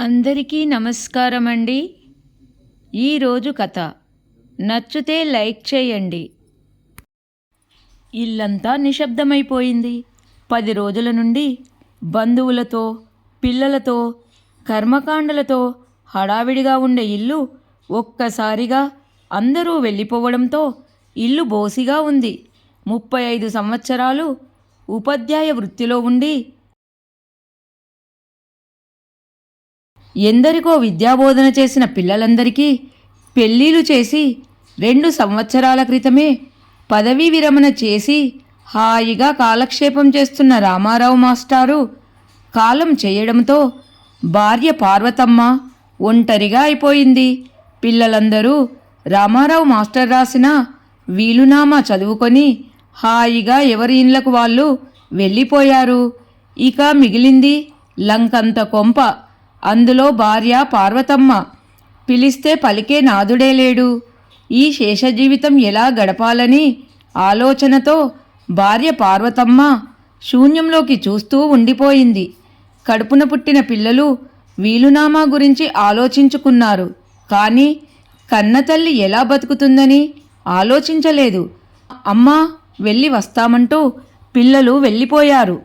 అందరికీ నమస్కారం అండి ఈరోజు కథ. నచ్చితే లైక్ చేయండి. ఇల్లంతా నిశ్శబ్దమైపోయింది. పది రోజుల నుండి బంధువులతో పిల్లలతో కర్మకాండలతో హడావిడిగా ఉండే ఇల్లు ఒక్కసారిగా అందరూ వెళ్ళిపోవడంతో ఇల్లు బోసిగా ఉంది. ముప్పై ఐదు సంవత్సరాలు ఉపాధ్యాయ వృత్తిలో ఉండి ఎందరికో విద్యాబోధన చేసిన పిల్లలందరికీ పెళ్ళిళ్ళు చేసి రెండు సంవత్సరాల క్రితమే పదవీ విరమణ చేసి హాయిగా కాలక్షేపం చేస్తున్న రామారావు మాస్టారు కాలం చేయడంతో భార్య పార్వతమ్మ ఒంటరిగా అయిపోయింది. పిల్లలందరూ రామారావు మాస్టర్ రాసిన వీలునామా చదువుకొని హాయిగా ఎవరి ఇండ్లకు వాళ్ళు వెళ్ళిపోయారు. ఇక మిగిలింది లంకంత కొంప అందులో భార్య పార్వతమ్మ. పిలిస్తే పలికే నాదుడే లేడు. ఈ శేష జీవితం ఎలా గడపాలని ఆలోచనతో భార్య పార్వతమ్మ శూన్యంలోకి చూస్తూ ఉండిపోయింది. కడుపున పుట్టిన పిల్లలు వీలునామా గురించి ఆలోచించుకున్నారు. కానీ కన్నతల్లి ఎలా బతుకుతుందని ఆలోచించలేదు. అమ్మా వెళ్ళి వస్తామంటూ పిల్లలు వెళ్ళిపోయారు.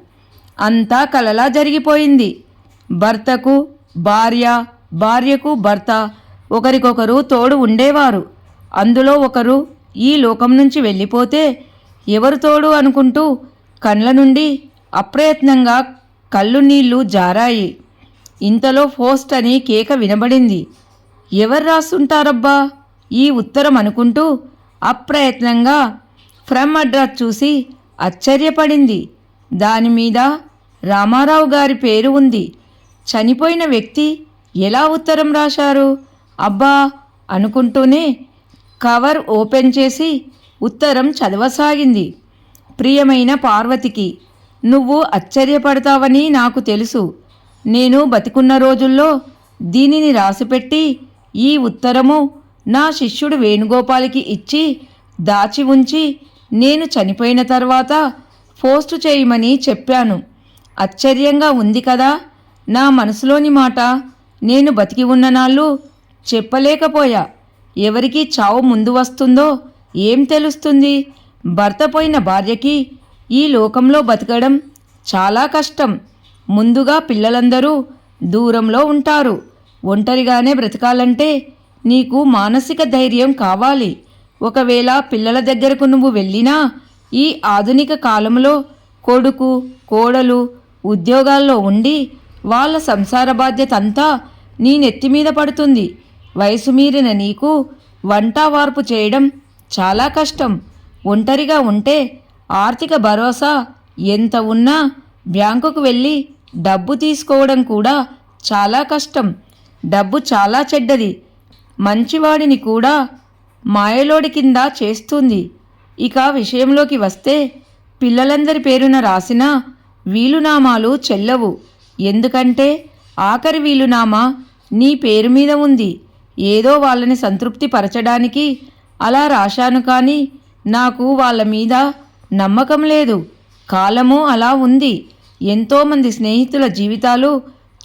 అంతా కలలా జరిగిపోయింది. భర్తకు భార్య భార్యకు భర్త ఒకరికొకరు తోడు ఉండేవారు. అందులో ఒకరు ఈ లోకం నుంచి వెళ్ళిపోతే ఎవరు తోడు అనుకుంటూ కండ్ల నుండి అప్రయత్నంగా కళ్ళు నీళ్ళు జారాయి. ఇంతలో పోస్ట్ అని కేక వినబడింది. ఎవరు రాస్తుంటారబ్బా? ఈ ఉత్తరం అనుకుంటూ అప్రయత్నంగా ఫ్రమ్ అడ్రస్ చూసి ఆశ్చర్యపడింది. దాని మీద రామారావు గారి పేరు ఉంది. చనిపోయిన వ్యక్తి ఎలా ఉత్తరం రాశారు? అబ్బా! అనుకుంటూనే కవర్ ఓపెన్ చేసి ఉత్తరం చదవసాగింది. ప్రియమైన పార్వతికి నువ్వు ఆశ్చర్యపడతావని నాకు తెలుసు. నేను బతికున్న రోజుల్లో దీనిని రాసిపెట్టి ఈ ఉత్తరము నా శిష్యుడు వేణుగోపాల్కి ఇచ్చి దాచి ఉంచి నేను చనిపోయిన తర్వాత పోస్టు చేయమని చెప్పాను. ఆశ్చర్యంగా ఉంది కదా? నా మనసులోని మాట నేను బతికి ఉన్న నాళ్ళు చెప్పలేకపోయా. ఎవరికి చావు ముందు వస్తుందో ఏం తెలుస్తుంది? భర్త పోయిన భార్యకి ఈ లోకంలో బతకడం చాలా కష్టం. ముందుగా పిల్లలందరూ దూరంలో ఉంటారు. ఒంటరిగానే బ్రతకాలంటే నీకు మానసిక ధైర్యం కావాలి. ఒకవేళ పిల్లల దగ్గరకు నువ్వు వెళ్ళినా ఈ ఆధునిక కాలంలో కొడుకు కోడలు ఉద్యోగాల్లో ఉండి వాళ్ళ సంసార బాధ్యత అంతా నీ నెత్తి మీద పడుతుంది. వయసు మీరిన నీకు వంట వార్పు చేయడం చాలా కష్టం. ఒంటరిగా ఉంటే ఆర్థిక భరోసా ఎంత ఉన్నా బ్యాంకుకు వెళ్ళి డబ్బు తీసుకోవడం కూడా చాలా కష్టం. డబ్బు చాలా చెడ్డది. మంచివాడిని కూడా మాయలోడి కింద చేస్తుంది. ఇక విషయంలోకి వస్తే పిల్లలందరి పేరున రాసిన వీలునామాలు చెల్లవు. ఎందుకంటే ఆఖరి వీలునామా నీ పేరు మీద ఉంది. ఏదో వాళ్ళని సంతృప్తి పరచడానికి అలా రాశాను కానీ నాకు వాళ్ళ మీద నమ్మకం లేదు. కాలము అలా ఉంది. ఎంతోమంది స్నేహితుల జీవితాలు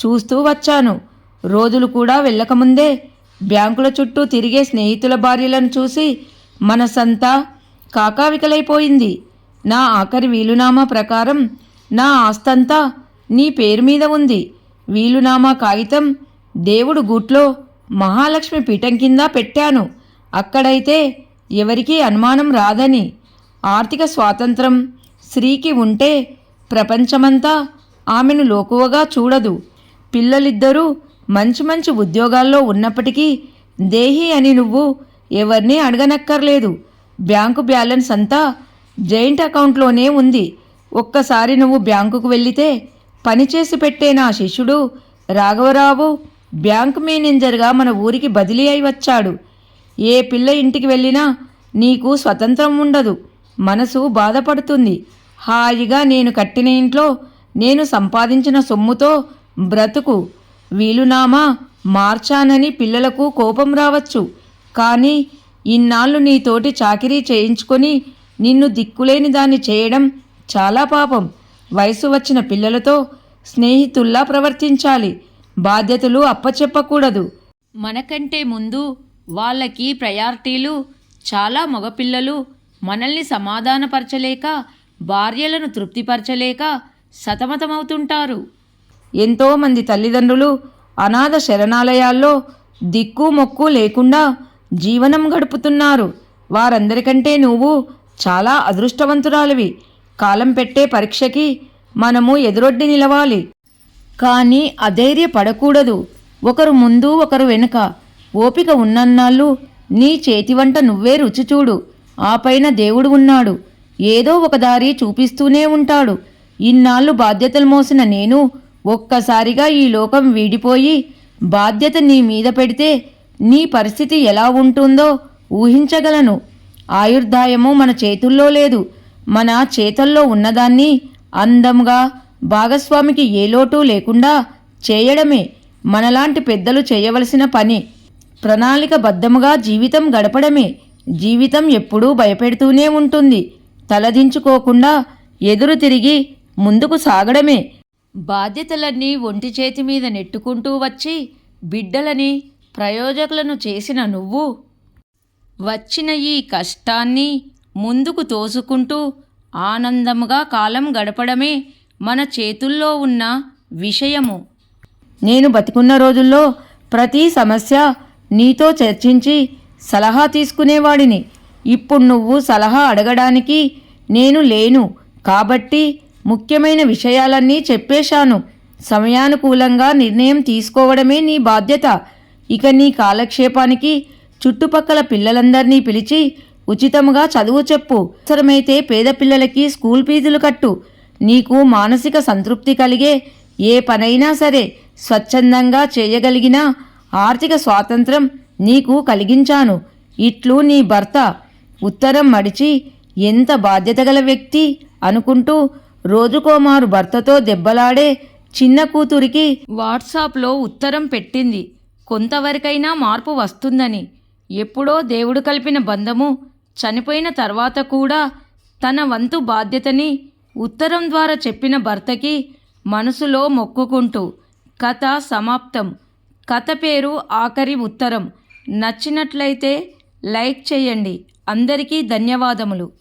చూస్తూ వచ్చాను. రోజులు కూడా వెళ్ళకముందే బ్యాంకుల చుట్టూ తిరిగే స్నేహితుల భార్యలను చూసి మనసంతా కాకావికలైపోయింది. నా ఆఖరి వీలునామా ప్రకారం నా ఆస్తంతా నీ పేరు మీద ఉంది. వీలునామా కాగితం దేవుడు గూట్లో మహాలక్ష్మి పీఠం కింద పెట్టాను. అక్కడైతే ఎవరికీ అనుమానం రాదని. ఆర్థిక స్వాతంత్రం స్త్రీకి ఉంటే ప్రపంచమంతా ఆమెను లోకువగా చూడదు. పిల్లలిద్దరూ మంచి మంచి ఉద్యోగాల్లో ఉన్నప్పటికీ దేహి అని నువ్వు ఎవరినీ అడగనక్కర్లేదు. బ్యాంకు బ్యాలెన్స్ అంతా జైంట్ అకౌంట్లోనే ఉంది. ఒక్కసారి నువ్వు బ్యాంకుకు వెళ్ళితే పనిచేసి పెట్టే నా శిష్యుడు రాఘవరావు బ్యాంక్ మేనేజర్గా మన ఊరికి బదిలీ అయి వచ్చాడు. ఏ పిల్ల ఇంటికి వెళ్ళినా నీకు స్వతంత్రం ఉండదు. మనసు బాధపడుతుంది. హాయిగా నేను కట్టిన ఇంట్లో నేను సంపాదించిన సొమ్ముతో బ్రతుకు. వీలునామా మార్చానని పిల్లలకు కోపం రావచ్చు. కానీ ఇన్నాళ్ళు నీతోటి చాకిరీ చేయించుకొని నిన్ను దిక్కులేని దాన్ని చేయడం చాలా పాపం. వయసు వచ్చిన పిల్లలతో స్నేహితుల్లా ప్రవర్తించాలి. బాధ్యతలు అప్పచెప్పకూడదు. మనకంటే ముందు వాళ్ళకి ప్రయారిటీలు చాలా మగపిల్లలు మనల్ని సమాధానపరచలేక భార్యలను తృప్తిపరచలేక సతమతమవుతుంటారు. ఎంతోమంది తల్లిదండ్రులు అనాథ శరణాలయాల్లో దిక్కు మొక్కు లేకుండా జీవనం గడుపుతున్నారు. వారందరికంటే నువ్వు చాలా అదృష్టవంతురాలివి. కాలం పెట్టే పరీక్షకి మనము ఎదురొడ్డి నిలవాలి. కానీ అధైర్యపడకూడదు. ఒకరు ముందు ఒకరు వెనుక. ఓపిక ఉన్నన్నాళ్ళు నీ చేతి వంట నువ్వే రుచి చూడు. ఆ పైన దేవుడు ఉన్నాడు. ఏదో ఒక దారి చూపిస్తూనే ఉంటాడు. ఇన్నాళ్ళు బాధ్యతలు మోసిన నేను ఒక్కసారిగా ఈ లోకం వీడిపోయి బాధ్యత నీ మీద పెడితే నీ పరిస్థితి ఎలా ఉంటుందో ఊహించగలను. ఆయుర్దాయము మన చేతుల్లో లేదు. మన చేతల్లో ఉన్నదాన్ని అందంగా భాగస్వామికి ఏ లోటు లేకుండా చేయడమే మనలాంటి పెద్దలు చేయవలసిన పని. ప్రణాళికబద్ధముగా జీవితం గడపడమే. జీవితం ఎప్పుడూ భయపెడుతూనే ఉంటుంది. తలదించుకోకుండా ఎదురు తిరిగి ముందుకు సాగడమే. బాధ్యతలన్నీ ఒంటి చేతి మీద నెట్టుకుంటూ వచ్చి బిడ్డలని ప్రయోజకులను చేసిన నువ్వు వచ్చిన ఈ కష్టాన్ని ముందుకు తోసుకుంటూ ఆనందముగా కాలం గడపడమే మన చేతుల్లో ఉన్న విషయము. నేను బతికున్న రోజుల్లో ప్రతి సమస్య నీతో చర్చించి సలహా తీసుకునేవాడిని. ఇప్పుడు నువ్వు సలహా అడగడానికి నేను లేను. కాబట్టి ముఖ్యమైన విషయాలన్నీ చెప్పేశాను. సమయానుకూలంగా నిర్ణయం తీసుకోవడమే నీ బాధ్యత. ఇక నీ కాలక్షేపానికి చుట్టుపక్కల పిల్లలందరినీ పిలిచి ఉచితముగా చదువు చెప్పు. అవసరమైతే పేద పిల్లలకి స్కూల్ ఫీజులు కట్టు. నీకు మానసిక సంతృప్తి కలిగే ఏ పనైనా సరే స్వచ్ఛందంగా చేయగలిగిన ఆర్థిక స్వాతంత్రం నీకు కలిగించాను. ఇట్లు నీ భర్త ఉత్తరం మడిచి ఎంత బాధ్యత గల వ్యక్తి అనుకుంటూ రోజుకోమారు భర్తతో దెబ్బలాడే చిన్న కూతురికి వాట్సాప్లో ఉత్తరం పెట్టింది. కొంతవరకైనా మార్పు వస్తుందని. ఎప్పుడో దేవుడు కలిపిన బంధము చనిపోయిన తర్వాత కూడా తన వంతు బాధ్యతని ఉత్తరం ద్వారా చెప్పిన భర్తకి మనసులో మొక్కుకుంటూ కథ సమాప్తం. కథ పేరు ఆఖరి ఉత్తరం. నచ్చినట్లయితే లైక్ చేయండి. అందరికీ ధన్యవాదములు.